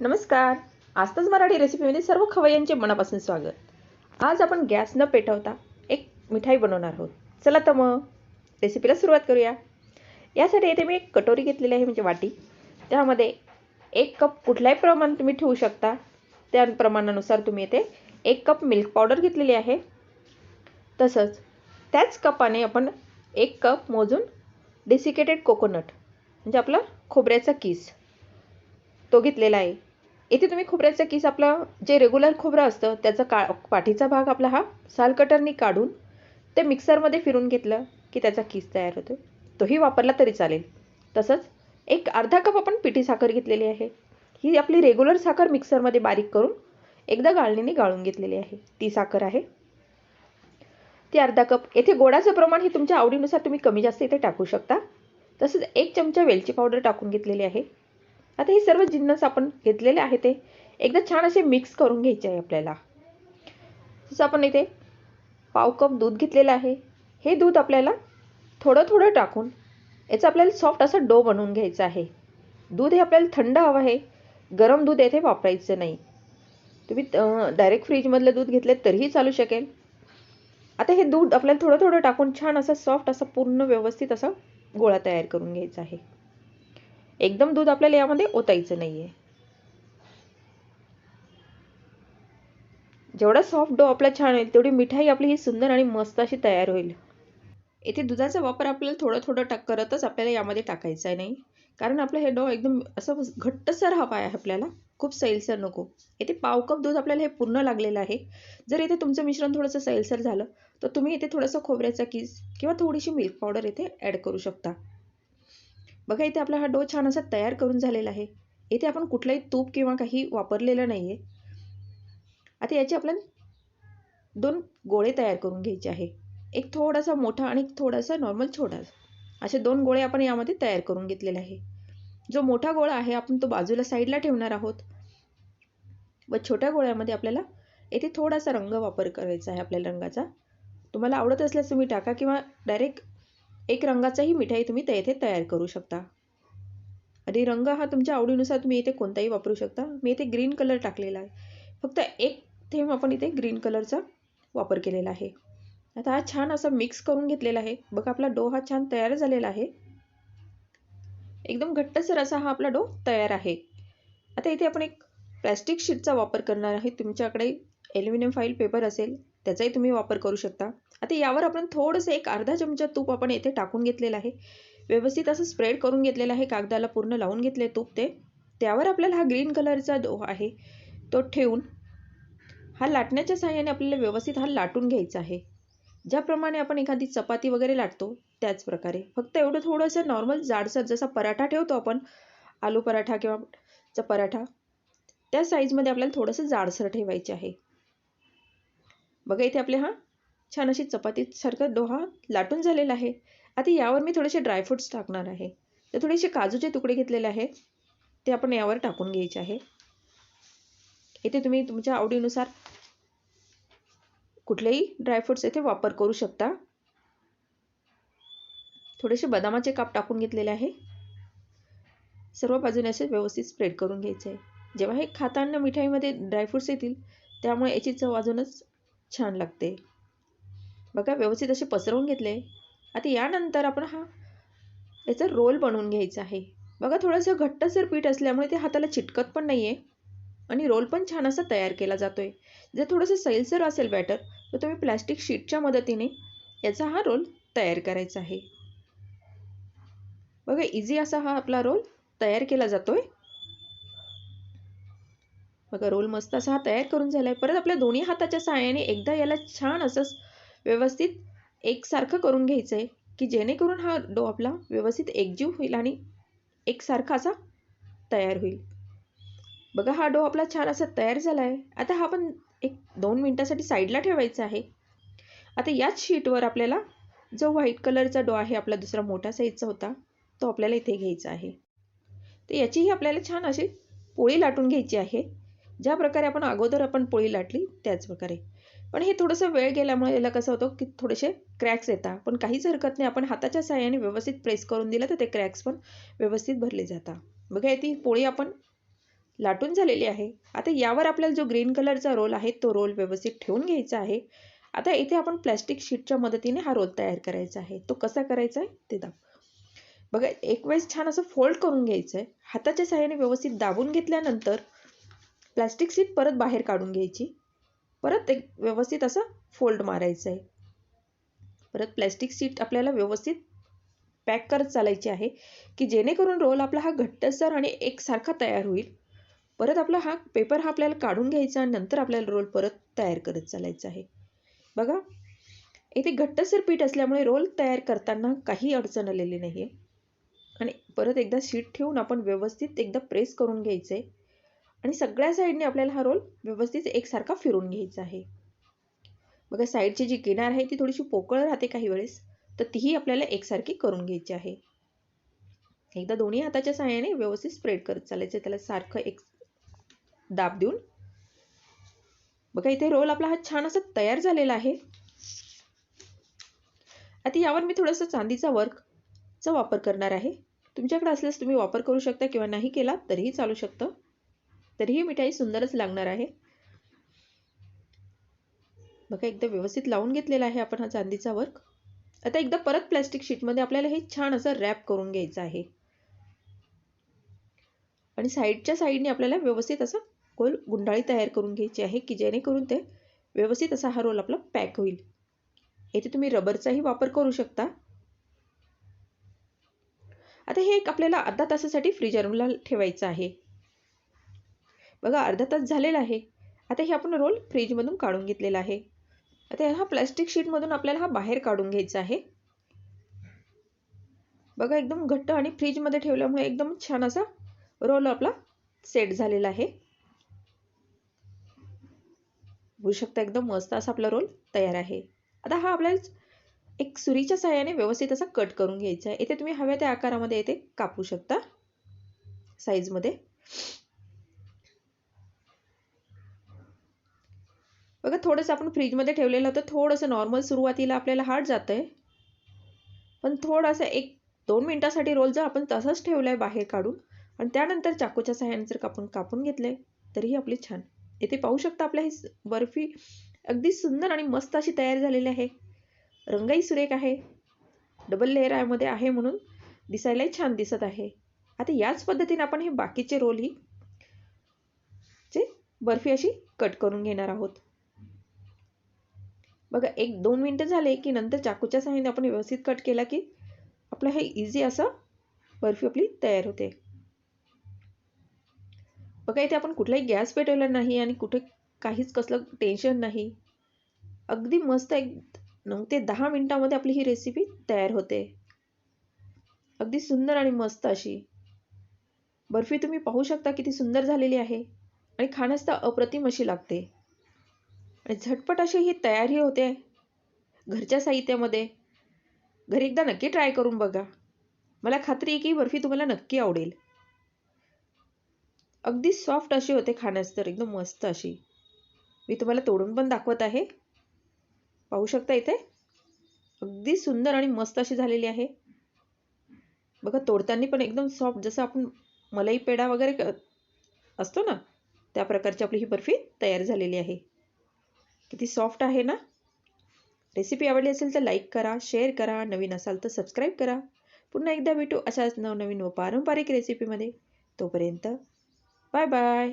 नमस्कार. आजतच मराठी रेसिपीमध्ये सर्व खवय्यांचे मनापासून स्वागत. आज आपण गॅस न पेटवता एक मिठाई बनवणार आहोत. चला तर मग रेसिपीला सुरुवात करूया. यासाठी इथे मी एक कटोरी घेतलेली आहे म्हणजे वाटी. त्यामध्ये एक कप कुठल्याही प्रमाणात तुम्ही ठेवू शकता. त्या प्रमाणानुसार तुम्ही इथे एक कप मिल्क पावडर घेतलेली आहे. तसंच त्याच कपाने आपण एक कप मोजून डेसिकेटेड कोकोनट म्हणजे आपला खोबऱ्याचा किस. तो घेतलेला आहे. इथे तुम्ही खोबऱ्याचा किस आपलं जे रेग्युलर खोबरं असतं त्याचा का पाठीचा भाग आपला हा सालकटरनी काढून ते मिक्सरमध्ये फिरून घेतलं की त्याचा किस तयार होतो तोही वापरला तरी चालेल. तसंच एक अर्धा कप आपण पिठी साखर घेतलेली आहे. ही आपली रेग्युलर साखर मिक्सरमध्ये बारीक करून एकदा गाळणीने गाळून घेतलेली आहे. ती साखर आहे. ती अर्धा कप. येथे गोडाचं प्रमाण हे तुमच्या आवडीनुसार तुम्ही कमी जास्त इथे टाकू शकता. तसंच एक चमचा वेलची पावडर टाकून घेतलेली आहे. आता हे सर्व जिन्नस आपण घेतलेले आहे ते. एकदा छान असे मिक्स करून घ्यायचे आहे आपल्याला. जसं आपण इथे पाव कप दूध घेतलेलं आहे. हे दूध आपल्याला थोडं थोडं टाकून याचं आपल्याला सॉफ्ट असं डो बनवून घ्यायचं आहे. दूध हे आपल्याला थंड हवं आहे. गरम दूध येथे वापरायचं नाही. तुम्ही डायरेक्ट फ्रीजमधलं दूध घेतलं तरीही चालू शकेल. आता हे दूध आपल्याला थोडं थोडं टाकून छान असं सॉफ्ट असं पूर्ण व्यवस्थित असं गोळा तयार करून घ्यायचा आहे. एकदम दूध आपल्याला यामध्ये ओतायचं नाही आहे जेवढा सॉफ्ट डो आपला छान होईल तेवढी मिठाई आपली ही सुंदर आणि मस्त अशी तयार होईल. येथे दुधाचा वापर आपल्याला थोडं थोडं टाक करतच आपल्याला यामध्ये टाकायचा आहे नाही. कारण आपलं हे डो एकदम असं घट्टसर हवा आहे आपल्याला. खूप सैलसर नको. येथे पाव कप दूध आपल्याला हे पूर्ण लागलेलं आहे. जर इथे तुमचं मिश्रण थोडंसं सैलसर झालं तर तुम्ही इथे थोडंसं खोबऱ्याचा किस किंवा थोडीशी मिल्क पावडर इथे ॲड करू शकता. बघा इथे आपला हा डो छान असा तयार करून झालेला आहे. इथे आपण कुठलंही तूप किंवा काही वापरलेलं नाही आहे आता याचे आपल्याला दोन गोळे तयार करून घ्यायचे आहे. एक थोडासा मोठा आणि थोडासा नॉर्मल छोटा. असे दोन गोळे आपण यामध्ये तयार करून घेतलेले आहे. जो मोठा गोळा आहे आपण तो बाजूला साईडला ठेवणार आहोत. व छोट्या गोळ्यामध्ये आपल्याला येथे थोडासा रंग वापर करायचा आहे आपल्याला रंगाचा. तुम्हाला आवडत असल्यास तुम्ही टाका किंवा डायरेक्ट एक रंगाचाही मिठाई तुम्ही त्या इथे तयार करू शकता. आणि रंग हा तुमच्या आवडीनुसार तुम्ही इथे कोणताही वापरू शकता. मी इथे ग्रीन कलर टाकलेला आहे. फक्त एक थेंब आपण इथे ग्रीन कलरचा वापर केलेला आहे. आता हा छान असा मिक्स करून घेतलेला आहे. बघा आपला डो हा छान तयार झालेला आहे. एकदम घट्टसर असा हा आपला डो तयार आहे. आता इथे आपण एक प्लॅस्टिक शीटचा वापर करणार आहे. तुमच्याकडे ॲल्युमिनियम फाईल पेपर असेल त्याचाही तुम्ही वापर करू शकता. आता यावर आपण थोडंसं एक अर्धा चमचा तूप आपण येथे टाकून घेतलेलं आहे. व्यवस्थित असं स्प्रेड करून घेतलेलं आहे. कागदाला पूर्ण लावून घेतले तूप ते. त्यावर आपल्याला हा ग्रीन कलरचा जो आहे. तो ठेवून हा लाटण्याच्या सहाय्याने आपल्याला व्यवस्थित हा लाटून घ्यायचा आहे. ज्याप्रमाणे आपण एखादी चपाती वगैरे लाटतो त्याच प्रकारे. फक्त एवढं थोडंसं नॉर्मल जाडसर जसा पराठा ठेवतो आपण आलू पराठा किंवा चा पराठा त्या साईजमध्ये आपल्याला थोडंसं जाडसर ठेवायचे आहे. बघा इथे आपले हा छान अशी चपातीसारखं डोहा लाटून झालेला आहे. आता यावर मी थोडेसे ड्रायफ्रुट्स टाकणार आहे. तर थोडेसे काजूचे तुकडे घेतलेले आहे. ते आपण यावर टाकून घ्यायचे आहे. इथे तुम्ही तुमच्या आवडीनुसार कुठलेही ड्रायफ्रुट्स येथे वापर करू शकता. थोडेसे बदामाचे काप टाकून घेतलेले आहे. सर्व बाजूने असे व्यवस्थित स्प्रेड करून घ्यायचे आहे. जेव्हा हे खाताना मिठाईमध्ये ड्रायफ्रुट्स येतील त्यामुळे याची चव अजूनच छान लागते. बघा व्यवस्थित असे पसरवून घेतले. आता यानंतर आपण हा याचा रोल बनवून घ्यायचा आहे. बघा थोडंसं घट्टसर पीठ असल्यामुळे ते हाताला चिटकत पण नाही आहे आणि रोल पण छान असा तयार केला जातो आहे जर थोडंसं सैलसर असेल बॅटर तर तुम्ही प्लॅस्टिक शीटच्या मदतीने याचा हा रोल तयार करायचा आहे. बघा इझी असा हा आपला रोल तयार केला जातो आहे बघा रोल मस्त असा हा तयार करून झाला आहे परत आपल्या दोन्ही हाताच्या सहाय्याने एकदा याला छान असं व्यवस्थित एकसारखं करून घ्यायचं आहे की जेणेकरून हा डो आपला व्यवस्थित एकजीव होईल आणि एकसारखा असा तयार होईल. बघा हा डो आपला छान असा तयार झाला आहे आता हा पण एक दोन मिनटासाठी साईडला ठेवायचा आहे. आता याच शीटवर आपल्याला जो व्हाईट कलरचा डो आहे आपला दुसरा मोठा साईजचा होता तो आपल्याला इथे घ्यायचा आहे. तर याचीही आपल्याला छान अशी पोळी लाटून घ्यायची आहे. ज्या प्रकारे आपण अगोदर आपण पोळी लाटली त्याच प्रकारे. पण हे थोडंसं वेळ गेल्यामुळे याला कसं होतं की थोडेसे क्रॅक्स येतात. पण काहीच हरकत नाही. आपण हाताच्या साह्याने व्यवस्थित प्रेस करून दिलं तर ते क्रॅक्स पण व्यवस्थित भरले जातात. बघा ती पोळी आपण लाटून झालेली आहे. आता यावर आपल्याला जो ग्रीन कलरचा रोल आहे तो रोल व्यवस्थित ठेवून घ्यायचा आहे. आता इथे आपण प्लॅस्टिक शीटच्या मदतीने हा रोल तयार करायचा आहे. तो कसा करायचा आहे ते दाब बघा एक वेळेस छान असं फोल्ड करून घ्यायचं आहे. हाताच्या सहाय्याने व्यवस्थित दाबून घेतल्यानंतर प्लॅस्टिक सीट परत बाहेर काढून घ्यायची. परत एक व्यवस्थित असं फोल्ड मारायचं आहे. परत प्लॅस्टिक सीट आपल्याला व्यवस्थित पॅक करत चालायची आहे की जेणेकरून रोल आपला हा घट्टसर आणि एकसारखा तयार होईल. परत आपला हा पेपर हा आपल्याला काढून घ्यायचा आणि नंतर आपल्याला रोल परत तयार करत चालायचा आहे. बघा इथे घट्टसर पीठ असल्यामुळे रोल तयार करताना काही अडचण आलेली नाही आहे आणि परत एकदा शीट ठेवून आपण व्यवस्थित एकदा प्रेस करून घ्यायचं आहे आणि सगळ्या साईडने आपल्याला हा रोल व्यवस्थित एकसारखा फिरून घ्यायचा आहे. बघा साईडची जी किनार आहे ती थोडीशी पोकळ राहते काही वेळेस तर तीही आपल्याला एकसारखी करून घ्यायची आहे. एकदा दोन्ही हाताच्या सहाय्याने व्यवस्थित स्प्रेड करत चालायचं त्याला सारखं एक दाब देऊन. बघा इथे रोल आपला हा छान असा तयार झालेला आहे. आता यावर मी थोडंसं चांदीचा वर्कचा वापर करणार आहे. तुमच्याकडे असल्यास तुम्ही वापर करू शकता किंवा नाही केला तरीही चालू शकतं. तरीही मिठाई सुंदरच लागणार आहे. बघा एकदा व्यवस्थित लावून घेतलेला आहे आपण हा चांदीचा वर्क. आता एकदा परत प्लॅस्टिक शीटमध्ये आपल्याला हे छान असं रॅप करून घ्यायचं आहे. आणि साईडच्या साईडने आपल्याला व्यवस्थित असं गोल गुंडाळी तयार करून घ्यायची आहे की जेणेकरून ते व्यवस्थित असा हा रोल आपला पॅक होईल. येथे तुम्ही रबरचाही वापर करू शकता. आता हे एक आपल्याला अर्धा तासासाठी फ्रीजरला ठेवायचं आहे. बघा अर्धा तास झालेला आहे. आता हे आपण रोल फ्रीजमधून काढून घेतलेला आहे. आता हा प्लॅस्टिक शीटमधून आपल्याला हा बाहेर काढून घ्यायचा आहे. बघा एकदम घट्ट आणि फ्रीजमध्ये ठेवल्यामुळे एकदम छान असा रोल आपला सेट झालेला आहे. बघू शकता एकदम मस्त असा आपला रोल तयार आहे. आता हा आपल्याला एक सुरीच्या सहाय्याने व्यवस्थित असा कट करून घ्यायचा आहे. इथे तुम्ही हव्या त्या आकारामध्ये इथे कापू शकता साईजमध्ये बघा थोडंसं आपण फ्रीजमध्ये ठेवलेलं होतं थोडंसं नॉर्मल सुरुवातीला आपल्याला हार्ड जातं आहे पण थोडासा एक दोन मिनटासाठी रोल जर आपण तसंच ठेवलं आहे बाहेर काढून आणि त्यानंतर चाकूच्या सहाय्याने जर कापून कापून घेतले तरीही आपली छान. इथे पाहू शकता आपल्या ही बर्फी अगदी सुंदर आणि मस्त अशी तयार झालेली आहे. रंगही सुरेख आहे. डबल लेअरमध्ये आहे म्हणून दिसायलाही छान दिसत आहे. आता याच पद्धतीने आपण हे बाकीचे रोलही जे बर्फी अशी कट करून घेणार आहोत. बघा एक दोन मिनटं झाले की नंतर चाकूच्या सहाय्याने आपण व्यवस्थित कट केला की आपलं हे इझी असं बर्फी आपली तयार होते. बघा इथे आपण कुठलाही गॅस पेटवला नाही आणि कुठे काहीच कसलं टेन्शन नाही. अगदी मस्त एक नऊ ते दहा मिनटामध्ये आपली ही रेसिपी तयार होते. अगदी सुंदर आणि मस्त अशी. बर्फी तुम्ही पाहू शकता किती सुंदर झालेली आहे आणि खाण्यास तर अप्रतिम अशी लागते. आणि झटपट अशी ही तयारी होते घरच्या साहित्यामध्ये. घरी एकदा नक्की ट्राय करून बघा. मला खात्री आहे की बर्फी तुम्हाला नक्की आवडेल. अगदी सॉफ्ट अशी होते खाण्यास तर एकदम मस्त अशी. मी तुम्हाला तोडून पण दाखवत आहे. पाहू शकता इथे? अगदी सुंदर आणि मस्त अशी झालेली आहे. बघा तोडताना पण एकदम सॉफ्ट जसं आपण मलाई पेढा वगैरे असतो ना त्या प्रकारची आपली ही बर्फी तयार झालेली आहे. किती सॉफ्ट आहे ना? रेसिपी आवडली असेल तर लाईक करा शेअर करा नवीन असाल तर सबस्क्राईब करा. पुन्हा एकदा भेटू अशाच नवनवीन व पारंपरिक रेसिपीमध्ये तोपर्यंत बाय बाय